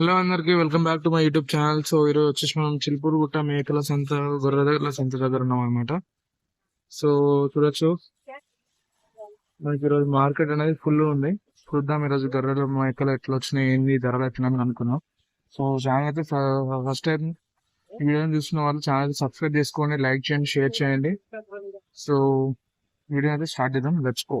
Hello అందరికి welcome back to my YouTube channel. So ఈరోజు వచ్చేసి మనం చిల్పూరు గుట్ట మేకల సంత గొర్రెల సంత దగ్గర ఉన్నాం అనమాట సో చూడొచ్చు. మనకి ఈరోజు మార్కెట్ అనేది ఫుల్ ఉంది. చూద్దాం ఈరోజు గొర్రెలు మేకలు ఎట్లా వచ్చినాయి ఏంది ధరలు ఎట్లా అని అనుకున్నాం సో ఛానల్ అయితే ఫస్ట్ టైం వీడియోని చూస్తున్న వాళ్ళు ఛానల్ సబ్స్క్రైబ్ చేసుకోండి లైక్ చేయండి షేర్ చేయండి. సో వీడియో అయితే స్టార్ట్ చేద్దాం. లెట్స్ గో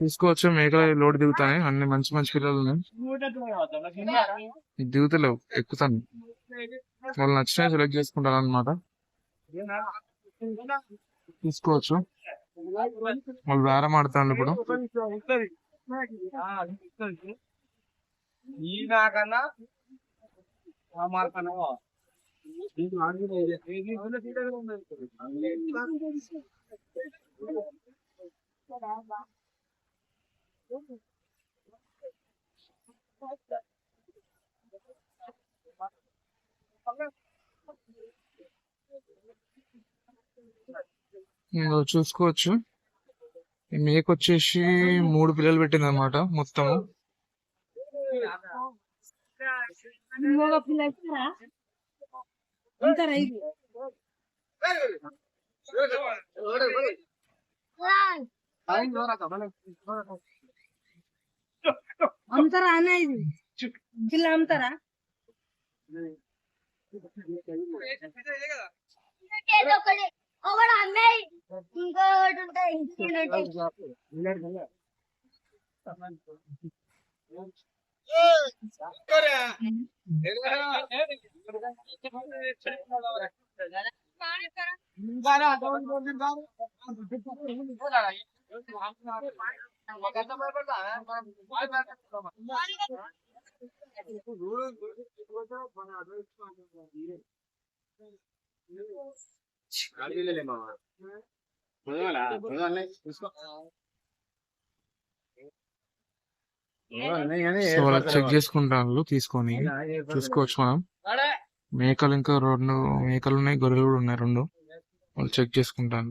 తీసుకోవచ్చు మేకలు లోడ్ దిగుతాయి అన్ని మంచి మంచి పిల్లలు ఉన్నాయి దిగుతలేవు ఎక్కుతాను వాళ్ళు నచ్చిన సెలెక్ట్ చేసుకుంటారు అనమాట తీసుకోవచ్చు వాళ్ళు బేరం ఆడతాను ఇప్పుడు ఈనాకన్నా చూసుకోవచ్చు ఈ మేక వచ్చేసి మూడు పిల్లలు పెట్టింది అనమాట మొత్తము ఇంకొక పిల్ల ఇస్తారా ఉంటారా ఇది అమ్ముతారా అన్న ఇది జిల్లా అమ్ముతారా ఒకడు చెక్ చేసుకుంటాను తీసుకొని చూసుకోవచ్చు మనం. మేకలు ఇంకా రెండు మేకలు ఉన్నాయి గొర్రెలు కూడా ఉన్నాయి రెండు. వాళ్ళు చెక్ చేసుకుంటాను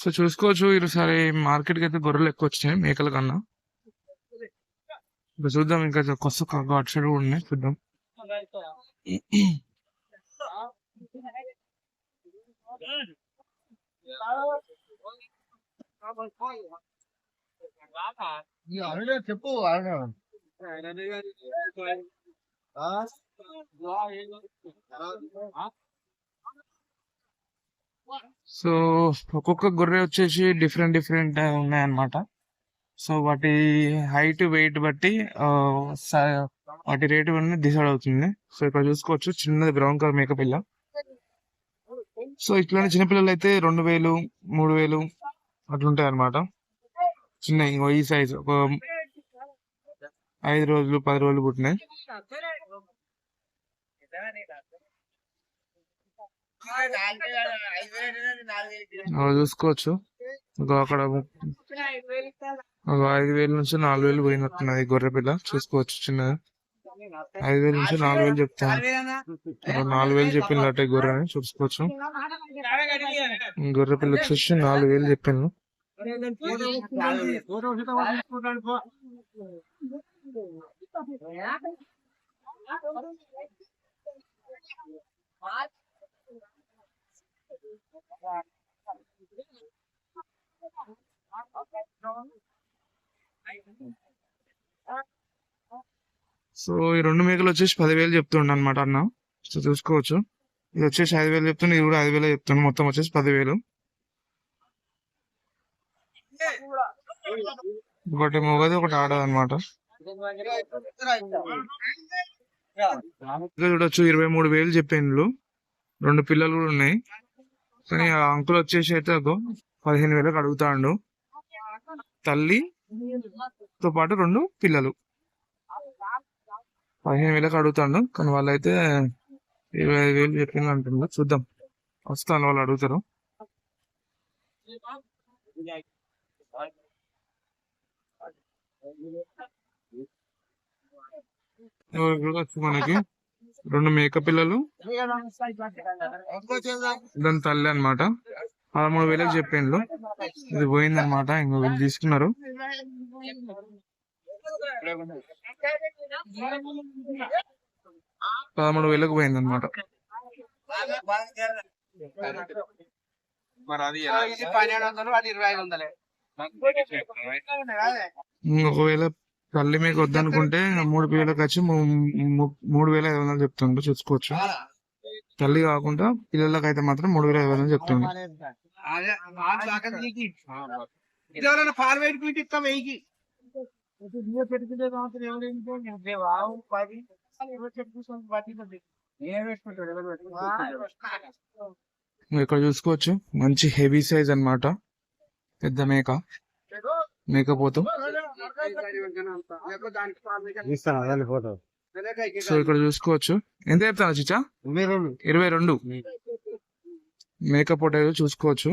సో చూసుకోవచ్చు ఈసారి మార్కెట్కి అయితే గొర్రెలు ఎక్కువ వచ్చినాయి మేకల కన్నా. ఇంకా చూద్దాం ఇంకా కొత్త అటు సైడ్ కూడా ఉన్నాయి చూద్దాం. చెప్పు సో ఒక్కొక్క గొర్రె వచ్చేసి డిఫరెంట్ డిఫరెంట్ ఉన్నాయన్నమాట. సో వాటి హైట్ వెయిట్ బట్టి వాటి రేటు అనేది డిసైడ్ అవుతుంది. సో ఇక్కడ చూసుకోవచ్చు చిన్నది బ్రౌన్ కలర్ మేకప్ పిల్ల సో ఇట్లానే చిన్నపిల్లలు అయితే రెండు వేలు మూడు వేలు అట్లుంటాయి అనమాట చిన్న ఇంకో ఈ సైజ్ ఒక ఐదు రోజులు పది రోజులు పుట్టినాయి. చూసుకోవచ్చు. ఇంకా అక్కడ ఐదు వేల నుంచి నాలుగు వేలు పోయినట్టున్నది గొర్రె పిల్ల చూసుకోవచ్చు చిన్నది. ఐదు వేల నుంచి నాలుగు వేలు చెప్తాను ఒక నాలుగు వేలు గొర్రె అని చూసుకోవచ్చు. గొర్రె పిల్ల వచ్చేసి నాలుగు వేలు చెప్పాను సో ఈ రెండు మేకలు వచ్చేసి పదివేలు చెప్తుండ అనమాట అన్న. సో చూసుకోవచ్చు. ఇది వచ్చేసి ఐదు వేలు చెప్తుండే ఇది కూడా ఐదు వేలు చెప్తుండే మొత్తం వచ్చేసి పదివేలు. ఒకటి మొగది ఒకటి ఆడదు అనమాట చూడొచ్చు ఇరవై మూడు వేలు చెప్పిండ్రు రెండు పిల్లలు కూడా ఉన్నాయి. కానీ ఆ. అంకుల్ వచ్చేసి అయితే పదిహేను వేలకు అడుగుతాడు. తల్లి తో పాటు రెండు పిల్లలు. పదిహేను వేలకు అడుగుతాడు. కానీ వాళ్ళైతే ఇరవై ఐదు వేలు చెప్పింది అంటున్నారు చూద్దాం. వస్తాను వాళ్ళు అడుగుతారు. మనకి? రెండు మేక పిల్లలు దాని తల్లి అన్నమాట. పదమూడు వేలకు చెప్పిండ్రు. ఇది పోయిందన్నమాట ఇంకో తీసుకున్నారు. పదమూడు వేలకు పోయిందన్నమాట. మరి తల్లి మీకు వద్దనుకుంటే మూడు వేలకు వచ్చి మూడు వేల ఐదు వందలు చెప్తుండ్రు చూసుకోవచ్చు. తల్లి కాకుండా పిల్లలకి అయితే మాత్రం మూడు వేల ఐదు వందలు చెప్తుండ్రు ఇక్కడ చూసుకోవచ్చు. మంచి హెవీ సైజ్ అన్నమాట. పెద్ద మేక. మేకపోతు. సో ఇక్కడ చూసుకోవచ్చు. ఎంత చెప్తాను చిచ్చా? ఇరవై రెండు. మేకప్ చూసుకోవచ్చు.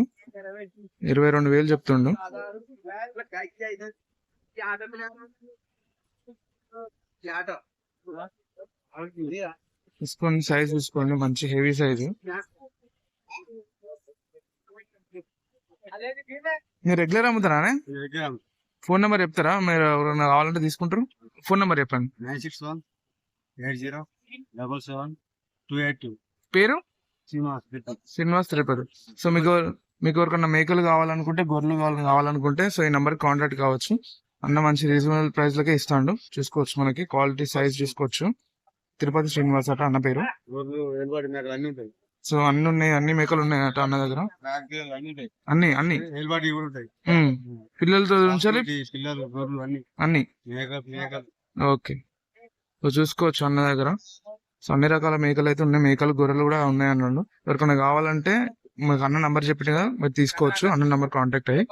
ఇరవై రెండు వేలు చెప్తుండు. చూసుకోండి సైజ్ చూసుకోండి మంచి హెవీ సైజు మీరు రెగ్యులర్ అమ్ముతారా ఫోన్ నెంబర్ చెప్తారా? మీరు ఎవరైనా కావాలంటే తీసుకుంటారు. ఫోన్ నెంబర్ చెప్పండి. Nine six one eight zero double seven two eight two. పేరు? శ్రీనివాస్ శ్రీనివాస్ తిరుపతి. సో మీకు మీకు ఎవరికన్నా మేకలు కావాలనుకుంటే గొర్రెలు కావాలి కావాలనుకుంటే సో ఈ నెంబర్ కాంటాక్ట్ కావచ్చు. అన్న మంచి రీజనబుల్ ప్రైస్ లకే ఇస్తాడు. చూసుకోవచ్చు మనకి. క్వాలిటీ సైజ్ చూసుకోవచ్చు. తిరుపతి శ్రీనివాస్ అట అన్న పేరు సో అన్ని ఉన్నాయి అన్ని మేకలు ఉన్నాయి అట అన్న దగ్గర అన్ని అన్ని. పిల్లలతో ఉంచాలి అన్ని. ఓకే. సో చూసుకోవచ్చు అన్న దగ్గర. సో అన్ని రకాల మేకలు అయితే ఉన్నాయి. మేకలు గొర్రెలు కూడా ఉన్నాయి అన్నాడు. ఎవరికైనా కావాలంటే మీకు అన్న నంబర్ చెప్పిన కదా మీరు తీసుకోవచ్చు. అన్న నంబర్ కాంటాక్ట్ అయ్యి.